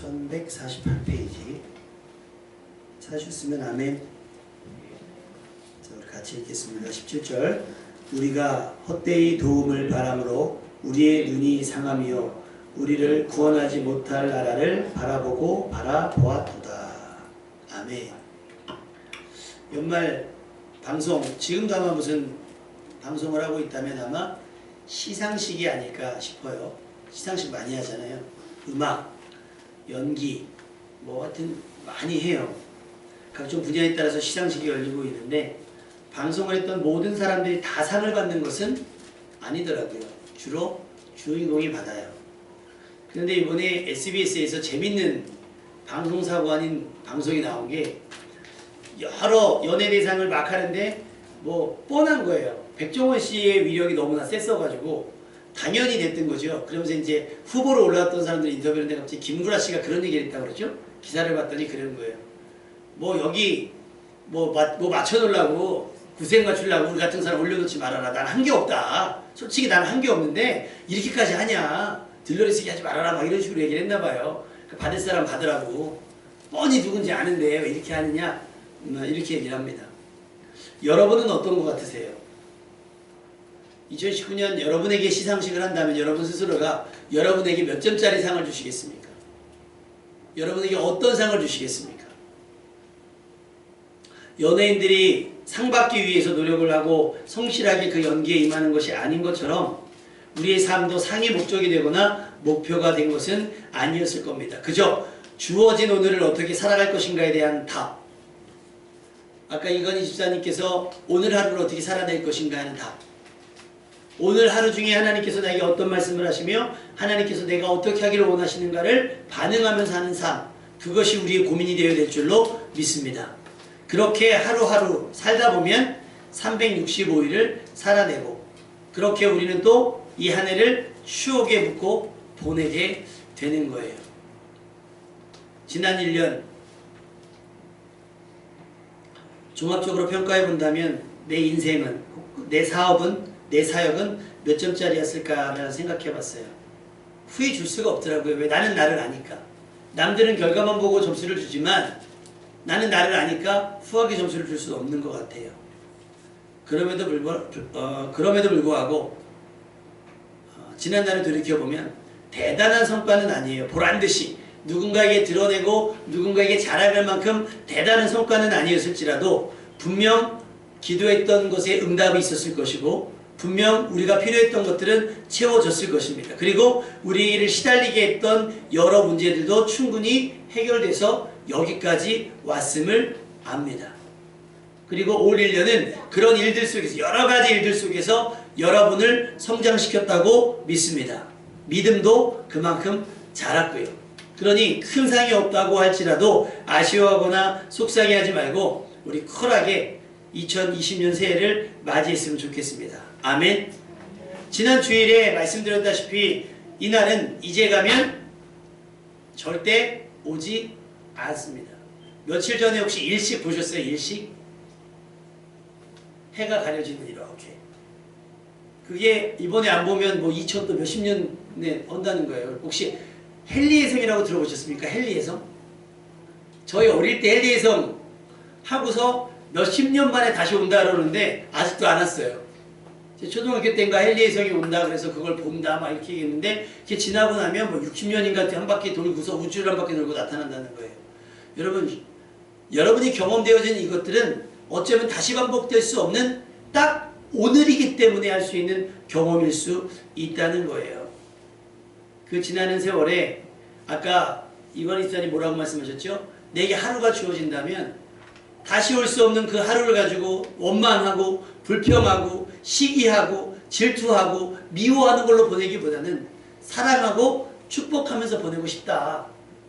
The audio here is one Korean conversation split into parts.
1148페이지. 찾으셨으면 아멘. 자, 우리 같이 읽겠습니다. 17절. 우리가 헛되이 도움을 바람으로 우리의 눈이 상함이요 우리를 구원하지 못할 나라를 바라보고 바라보았도다. 아멘. 연말 방송 지금도 아마 무슨 방송을 하고 있다면 아마 시상식이 아닐까 싶어요. 시상식 많이 하잖아요. 음악 연기 뭐 하여튼 많이 해요. 각종 분야에 따라서 시상식이 열리고 있는데 방송을 했던 모든 사람들이 다 상을 받는 것은 아니더라고요. 주로 주인공이 받아요. 그런데 이번에 SBS에서 재밌는 방송사고 아닌 방송이 나온 게 여러 연예대상을 막 하는데 뭐 뻔한 거예요. 백종원 씨의 위력이 너무나 셌어가지고 당연히 됐던 거죠. 그러면서 이제 후보로 올라왔던 사람들 인터뷰를 했는데 갑자기 김구라 씨가 그런 얘기를 했다고 그러죠. 기사를 봤더니 그런 거예요. 뭐 여기 뭐, 마, 뭐 맞춰놓으려고 구색 맞추려고 우리 같은 사람 올려놓지 말아라. 난 한 게 없다. 솔직히 난 한 게 없는데 이렇게까지 하냐. 들러리 쓰기 하지 말아라. 막 이런 식으로 얘기를 했나 봐요. 그 받을 사람 받으라고. 뻔히 누군지 아는데 왜 이렇게 하느냐. 음, 이렇게 얘기를 합니다. 여러분은 어떤 것 같으세요? 2019년 여러분에게 시상식을 한다면 여러분 스스로가 여러분에게 몇 점짜리 상을 주시겠습니까? 여러분에게 어떤 상을 주시겠습니까? 연예인들이 상 받기 위해서 노력을 하고 성실하게 그 연기에 임하는 것이 아닌 것처럼 우리의 삶도 상이 목적이 되거나 목표가 된 것은 아니었을 겁니다. 그저 주어진 오늘을 어떻게 살아갈 것인가에 대한 답. 아까 이건희 집사님께서 오늘 하루를 어떻게 살아낼 것인가 하는 답. 오늘 하루 중에 하나님께서 나에게 어떤 말씀을 하시며 하나님께서 내가 어떻게 하기를 원하시는가를 반응하면서 하는 삶 그것이 우리의 고민이 되어야 될 줄로 믿습니다. 그렇게 하루하루 살다 보면 365일을 살아내고 그렇게 우리는 또 이 한 해를 추억에 묻고 보내게 되는 거예요. 지난 1년 종합적으로 평가해 본다면 내 인생은 내 사업은 내 사역은 몇 점짜리였을까라는 생각해 봤어요. 후회 줄 수가 없더라고요. 왜? 나는 나를 아니까. 남들은 결과만 보고 점수를 주지만 나는 나를 아니까 후하게 점수를 줄 수 없는 것 같아요. 그럼에도 불구 어, 그럼에도 불구하고 어, 지난 날을 돌이켜보면 대단한 성과는 아니에요. 보란듯이 누군가에게 드러내고 누군가에게 자랑할 만큼 대단한 성과는 아니었을지라도 분명 기도했던 것에 응답이 있었을 것이고 분명 우리가 필요했던 것들은 채워졌을 것입니다. 그리고 우리를 시달리게 했던 여러 문제들도 충분히 해결돼서 여기까지 왔음을 압니다. 그리고 올 1년은 그런 일들 속에서 여러 가지 일들 속에서 여러분을 성장시켰다고 믿습니다. 믿음도 그만큼 자랐고요. 그러니 큰 상이 없다고 할지라도 아쉬워하거나 속상해하지 말고 우리 쿨하게 2020년 새해를 맞이했으면 좋겠습니다. 아멘. 지난 주일에 말씀드렸다시피 이날은 이제 가면 절대 오지 않습니다. 며칠 전에 혹시 일식 보셨어요? 일식? 해가 가려지는 이렇게. 그게 이번에 안 보면 뭐 2000또 몇십 년에 온다는 거예요. 혹시 헨리의 성이라고 들어보셨습니까? 헨리의 성? 저희 어릴 때 헨리의 성 하고서 몇십 년 만에 다시 온다 그러는데 아직도 안 왔어요. 초등학교 때인가 헨리의성이 온다 그래서 그걸 본다 막 이렇게 얘기했는데 그게 지나고 나면 뭐 60년인가 한 바퀴 돌고서 우주를 한 바퀴 돌고 나타난다는 거예요. 여러분 여러분이 경험되어진 이것들은 어쩌면 다시 반복될 수 없는 딱 오늘이기 때문에 할 수 있는 경험일 수 있다는 거예요. 그 지나는 세월에 아까 이건희 사님 뭐라고 말씀하셨죠? 내게 하루가 주어진다면 다시 올 수 없는 그 하루를 가지고 원망하고 불평하고 시기하고 질투하고 미워하는 걸로 보내기보다는 사랑하고 축복하면서 보내고 싶다.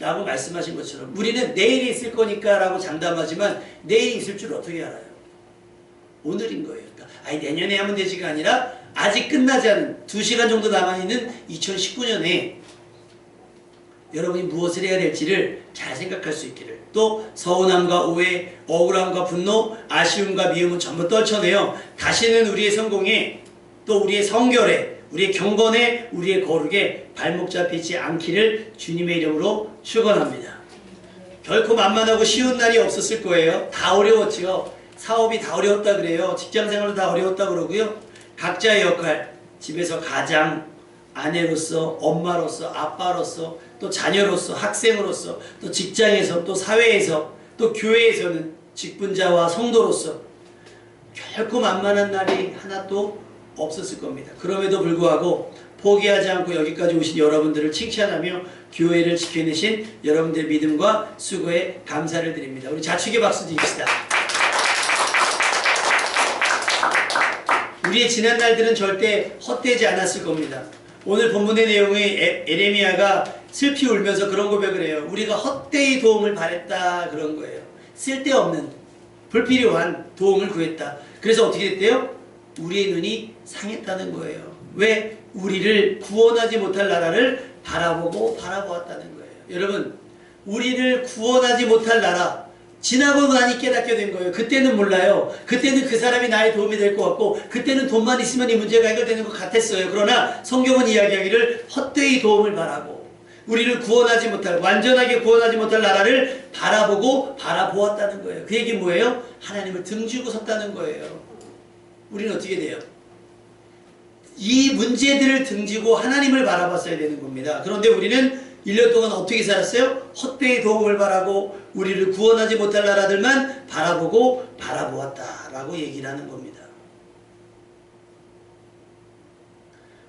라고 말씀하신 것처럼 우리는 내일이 있을 거니까 라고 장담하지만 내일이 있을 줄 어떻게 알아요? 오늘인 거예요. 그러니까 아니 내년에 하면 되지가 아니라 아직 끝나지 않은 2시간 정도 남아있는 2019년에 여러분이 무엇을 해야 될지를 잘 생각할 수 있기를 또 서운함과 오해, 억울함과 분노, 아쉬움과 미움은 전부 떨쳐내어 다시는 우리의 성공에 또 우리의 성결에 우리의 경건에 우리의 거룩에 발목 잡히지 않기를 주님의 이름으로 축원합니다. 결코 만만하고 쉬운 날이 없었을 거예요. 다 어려웠죠. 사업이 다 어려웠다 그래요. 직장 생활도 다 어려웠다 그러고요. 각자의 역할, 집에서 가장, 아내로서, 엄마로서, 아빠로서, 또 자녀로서, 학생으로서, 또 직장에서, 또 사회에서, 또 교회에서는 직분자와 성도로서 결코 만만한 날이 하나도 없었을 겁니다. 그럼에도 불구하고 포기하지 않고 여기까지 오신 여러분들을 칭찬하며 교회를 지켜내신 여러분들의 믿음과 수고에 감사를 드립니다. 우리 자축의 박수 드립시다. 우리의 지난 날들은 절대 헛되지 않았을 겁니다. 오늘 본문의 내용의 에- 에레미야가 슬피 울면서 그런 고백을 해요. 우리가 헛되이 도움을 바랬다 그런 거예요. 쓸데없는 불필요한 도움을 구했다. 그래서 어떻게 됐대요? 우리의 눈이 상했다는 거예요. 왜? 우리를 구원하지 못할 나라를 바라보고 바라보았다는 거예요. 여러분, 우리를 구원하지 못할 나라, 지나고 나니 깨닫게 된 거예요. 그때는 몰라요. 그때는 그 사람이 나의 도움이 될 것 같고, 그때는 돈만 있으면 이 문제가 해결되는 것 같았어요. 그러나 성경은 이야기하기를 헛되이 도움을 바라고, 우리를 구원하지 못할, 완전하게 구원하지 못할 나라를 바라보고 바라보았다는 거예요. 그 얘기 뭐예요? 하나님을 등지고 섰다는 거예요. 우리는 어떻게 돼요? 이 문제들을 등지고 하나님을 바라봤어야 되는 겁니다. 그런데 우리는 1년 동안 어떻게 살았어요? 헛되이 도움을 바라고 우리를 구원하지 못할 나라들만 바라보고 바라보았다라고 얘기를 하는 겁니다.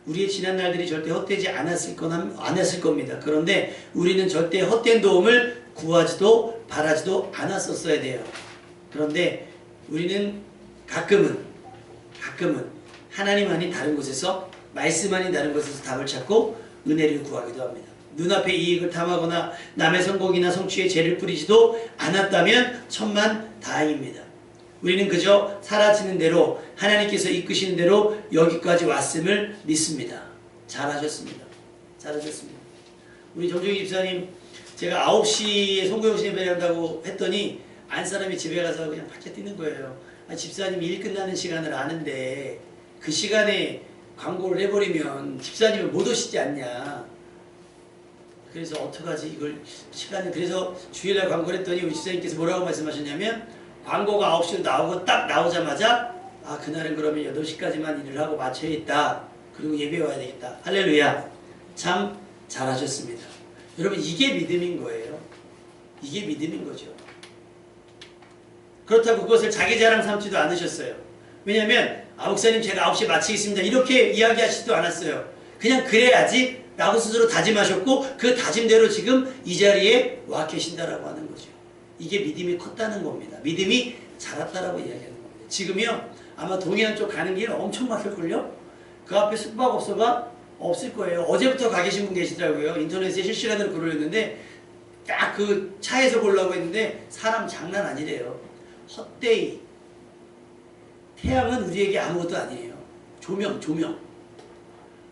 우리의 지난 날들이 절대 헛되지 않았을, 건, 않았을 겁니다. 그런데 우리는 절대 헛된 도움을 구하지도 바라지도 않았었어야 돼요. 그런데 우리는 가끔은 가끔은 하나님 아닌 다른 곳에서 말씀 아닌 다른 곳에서 답을 찾고 은혜를 구하기도 합니다. 눈앞의 이익을 탐하거나 남의 성공이나 성취에 죄를 뿌리지도 않았다면 천만 다행입니다. 우리는 그저 사라지는 대로 하나님께서 이끄시는 대로 여기까지 왔음을 믿습니다. 잘하셨습니다. 잘하셨습니다. 우리 정종희 집사님 제가 9시에 송구영신 예배 한다고 했더니 안 사람이 집에 가서 그냥 밖에 뛰는 거예요. 아, 집사님이 일 끝나는 시간을 아는데 그 시간에 광고를 해버리면 집사님은 못 오시지 않냐. 그래서 어떡하지 이걸 시간을 그래서 주일날 광고를 했더니 우리 집사님께서 뭐라고 말씀하셨냐면 광고가 9시로 나오고 딱 나오자마자 아 그날은 그러면 8시까지만 일을 하고 있다. 그리고 예배 와야 되겠다. 할렐루야. 참 잘하셨습니다. 여러분 이게 믿음인 거예요. 이게 믿음인 거죠. 그렇다고 그것을 자기 자랑 삼지도 않으셨어요. 왜냐하면 아 목사님 제가 9시에 마치겠습니다. 이렇게 이야기하시지도 않았어요. 그냥 그래야지 라고 스스로 다짐하셨고 그 다짐대로 지금 이 자리에 와 계신다라고 하는 거죠. 이게 믿음이 컸다는 겁니다. 믿음이 자랐다라고 이야기하는 겁니다. 지금요 아마 동해안 쪽 가는 길 엄청 막힐걸요? 그 앞에 숙박업소가 없을 거예요. 어제부터 가 계신 분 계시더라고요. 인터넷에 실시간으로 글을 올렸는데 딱 그 차에서 보려고 했는데 사람 장난 아니래요. 헛되이 태양은 우리에게 아무것도 아니에요. 조명, 조명.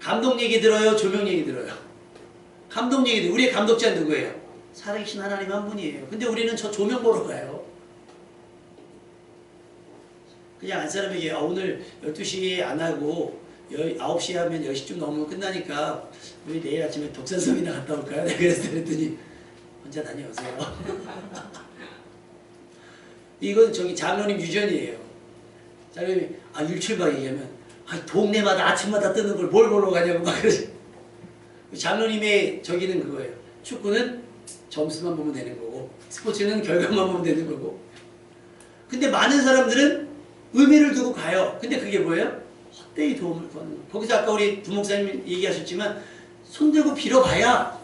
감독 얘기 들어요? 조명 얘기 들어요? 감독 얘기 들어요. 우리의 감독자 누구예요? 살아계신 하나님 한 분이에요. 근데 우리는 저 조명 보러 가요. 그냥 안 사람에게 아, 오늘 12시에 안 하고 9시에 하면 10시쯤 넘으면 끝나니까 우리 내일 아침에 독산섬이나 갔다 올까요? 내가 그래서 그랬더니 혼자 다녀오세요. 이건 저기 장로님 유전이에요. 장로님이 아 율출박 얘기하면 아 동네마다 아침마다 뜨는 걸 뭘 보러 가냐고 막 그러지. 장로님의 저기는 그거예요. 축구는 점수만 보면 되는 거고 스포츠는 결과만 보면 되는 거고. 근데 많은 사람들은 의미를 두고 가요. 근데 그게 뭐예요? 헛되이 도움을 구하는 거. 거기서 아까 우리 부목사님 얘기하셨지만 손들고 빌어봐야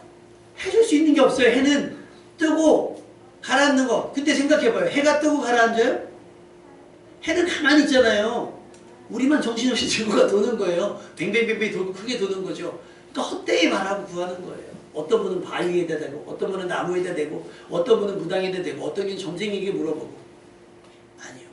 해줄 수 있는 게 없어요. 해는 뜨고 가라앉는 거. 근데 생각해봐요. 해가 뜨고 가라앉아요? 해는 가만히 있잖아요. 우리만 정신없이 지구가 도는 거예요. 뱅뱅뱅뱅 돌고 크게 도는 거죠. 그러니까 헛되이 말하고 구하는 거예요. 어떤 분은 바위에다 대고, 어떤 분은 나무에다 대고, 어떤 분은 무당에다 대고, 어떤 분은 점쟁이에게 물어보고. 아니요.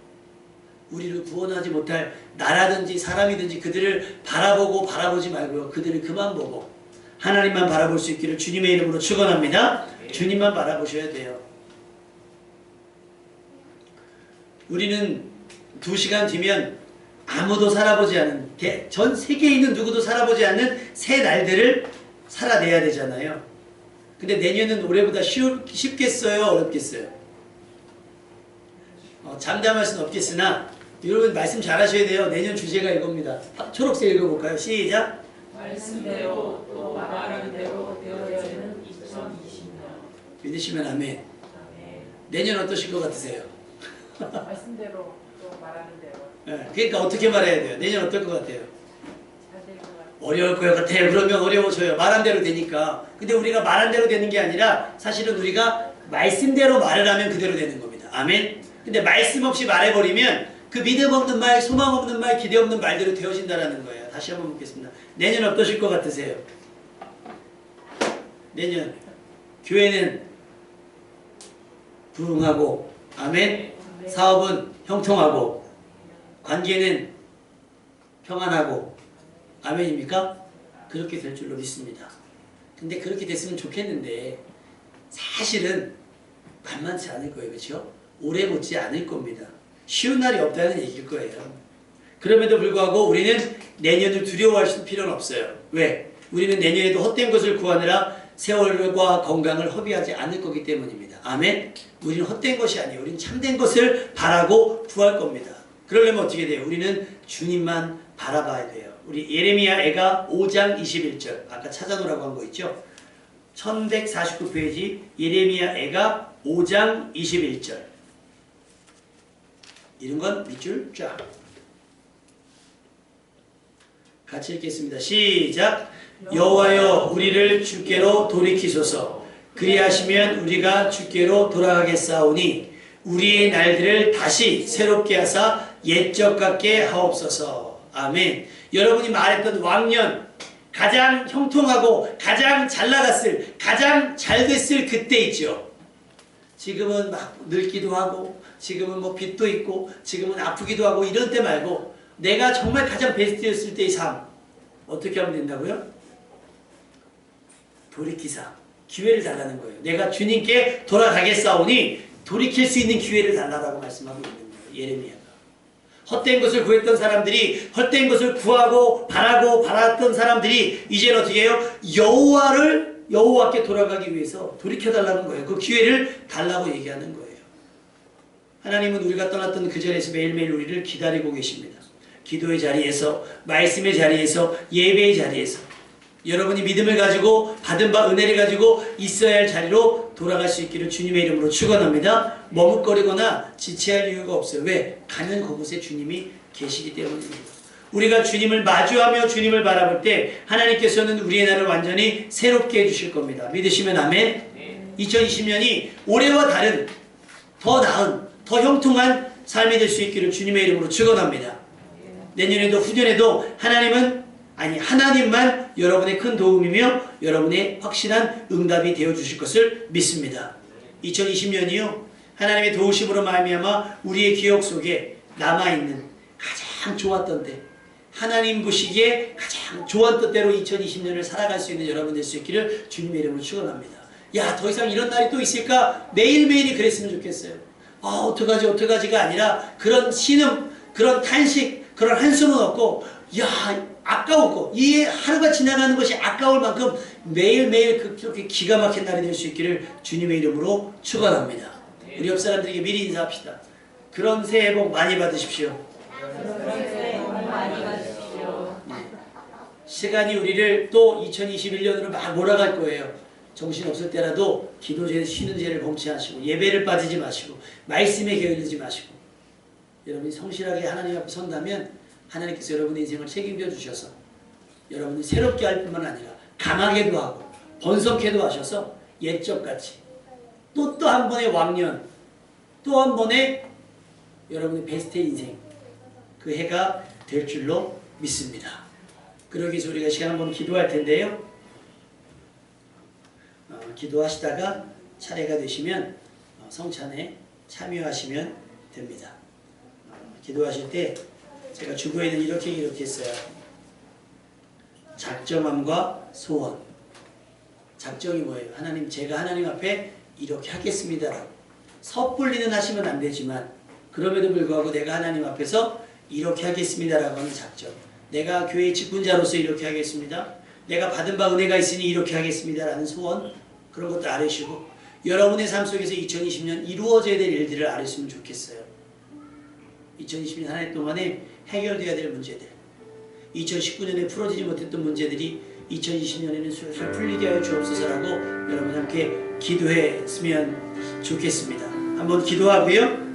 우리를 구원하지 못할 나라든지 사람이든지 그들을 바라보고 바라보지 말고요. 그들을 그만 보고 하나님만 바라볼 수 있기를 주님의 이름으로 축원합니다. 주님만 바라보셔야 돼요. 우리는 두 시간 뒤면 아무도 살아보지 않은 대- 전 세계에 있는 누구도 살아보지 않는 새 날들을 살아내야 되잖아요. 근데 내년은 올해보다 쉬우, 쉽겠어요? 어렵겠어요? 어, 장담할 수는 없겠으나 여러분 말씀 잘 하셔야 돼요. 내년 주제가 이겁니다. 아, 초록색 읽어볼까요? 시작! 말씀대로 또 말하는 대로 되어지는 2020년. 믿으시면 아멘. 아멘. 내년 어떠실 것 같으세요? 말씀대로 또 말하는 대로 예, 그러니까 어떻게 말해야 돼요? 내년 어떨 것 같아요? 어려울 것 같아요. 그러면 어려워져요. 말한 대로 되니까. 근데 우리가 말한 대로 되는 게 아니라 사실은 우리가 말씀대로 말을 하면 그대로 되는 겁니다. 아멘. 근데 말씀 없이 말해버리면 그 믿음 없는 말, 소망 없는 말, 기대 없는 말대로 되어진다라는 거예요. 다시 한번 묻겠습니다. 내년 어떠실 것 같으세요? 내년 교회는 부흥하고 아멘. 사업은 형통하고 관계는 평안하고 아멘입니까? 그렇게 될 줄로 믿습니다. 근데 그렇게 됐으면 좋겠는데 사실은 만만치 않을 거예요. 그렇죠? 오래 못지 않을 겁니다. 쉬운 날이 없다는 얘기일 거예요. 그럼에도 불구하고 우리는 내년을 두려워할 필요는 없어요. 왜? 우리는 내년에도 헛된 것을 구하느라 세월과 건강을 허비하지 않을 거기 때문입니다. 아멘? 우리는 헛된 것이 아니에요. 우리는 참된 것을 바라고 구할 겁니다. 그러려면 어떻게 돼요? 우리는 주님만 바라봐야 돼요. 우리 예레미야 애가 5장 21절 아까 찾아놓으라고 한 거 있죠? 1149페이지 예레미야 애가 5장 21절 이런 건 밑줄 쫙 같이 읽겠습니다. 시작 여호와여 우리를 주께로 돌이키소서 그리하시면 우리가 주께로 돌아가겠사오니 우리의 날들을 다시 새롭게 하사 옛적 같게 하옵소서 아멘 여러분이 말했던 왕년 가장 형통하고 가장 잘 나갔을 가장 잘 됐을 그때 있죠 지금은 막 늙기도 하고 지금은 뭐 빚도 있고 지금은 아프기도 하고 이런 때 말고 내가 정말 가장 베스트였을 때의 삶 어떻게 하면 된다고요? 돌이키사 기회를 달라는 거예요. 내가 주님께 돌아가겠사오니 돌이킬 수 있는 기회를 달라고 말씀하고 있는 거예요. 예레미야가. 헛된 것을 구했던 사람들이 헛된 것을 구하고 바라고 바랐던 사람들이 이제는 어떻게 해요? 여호와를 여호와께 돌아가기 위해서 돌이켜 달라는 거예요. 그 기회를 달라고 얘기하는 거예요. 하나님은 우리가 떠났던 그 자리에서 매일매일 우리를 기다리고 계십니다. 기도의 자리에서 말씀의 자리에서 예배의 자리에서 여러분이 믿음을 가지고 받은 바 은혜를 가지고 있어야 할 자리로 돌아갈 수 있기를 주님의 이름으로 축원합니다. 머뭇거리거나 지체할 이유가 없어요. 왜? 가는 그곳에 주님이 계시기 때문입니다. 우리가 주님을 마주하며 주님을 바라볼 때 하나님께서는 우리의 날을 완전히 새롭게 해주실 겁니다. 믿으시면 아멘. 2020년이 올해와 다른 더 나은 더 형통한 삶이 될 수 있기를 주님의 이름으로 축원합니다. 내년에도 후년에도 하나님은 아니 하나님만 여러분의 큰 도움이며 여러분의 확실한 응답이 되어 주실 것을 믿습니다. 2020년이요 하나님의 도우심으로 말미암아 우리의 기억 속에 남아 있는 가장 좋았던 때 하나님 보시기에 가장 좋았던 때로 2020년을 살아갈 수 있는 여러분 될 수 있기를 주님의 이름으로 축원합니다. 야 더 이상 이런 날이 또 있을까 매일매일이 그랬으면 좋겠어요. 아 어떡하지 어떡하지가 아니라 그런 신음 그런 탄식 그런 한숨은 없고 야 아까웠고 이 하루가 지나가는 것이 아까울 만큼 매일매일 그- 그렇게 기가 막힌 날이 될 수 있기를 주님의 이름으로 축원합니다. 우리 옆 사람들에게 미리 인사합시다. 그런 새해 복 많이 받으십시오. 시간이 우리를 또 2021년으로 막 몰아갈 거예요. 정신 없을 때라도 기도제 쉬는 죄를 범치하시고 예배를 빠지지 마시고 말씀에 게을리지 마시고 여러분이 성실하게 하나님 앞에 선다면 하나님께서 여러분의 인생을 책임져 주셔서 여러분이 새롭게 할 뿐만 아니라 강하게도 하고 번성케도 하셔서 옛적같이 또 또 한 번의 왕년 또 한 번의 여러분의 베스트 인생 그 해가 될 줄로 믿습니다. 그러기 위해서 우리가 시간 한번 기도할 텐데요. 어, 기도하시다가 차례가 되시면 어, 성찬에 참여하시면 됩니다. 어, 기도하실 때 제가 주보에는 이렇게 기록했어요. 작정함과 소원. 작정이 뭐예요? 하나님, 제가 하나님 앞에 이렇게 하겠습니다라고. 섣불리는 하시면 안 되지만, 그럼에도 불구하고 내가 하나님 앞에서 이렇게 하겠습니다라고 하는 작정. 내가 교회 직분자로서 이렇게 하겠습니다. 내가 받은 바 은혜가 있으니 이렇게 하겠습니다라는 소원 그런 것도 아뢰시고 여러분의 삶 속에서 2020년 이루어져야 될 일들을 아뢰으면 좋겠어요. 2020년 한 해 동안에 해결돼야 될 문제들 2019년에 풀어지지 못했던 문제들이 2020년에는 술술 풀리게 하여 주옵소서라고 여러분 함께 기도했으면 좋겠습니다. 한번 기도하고요.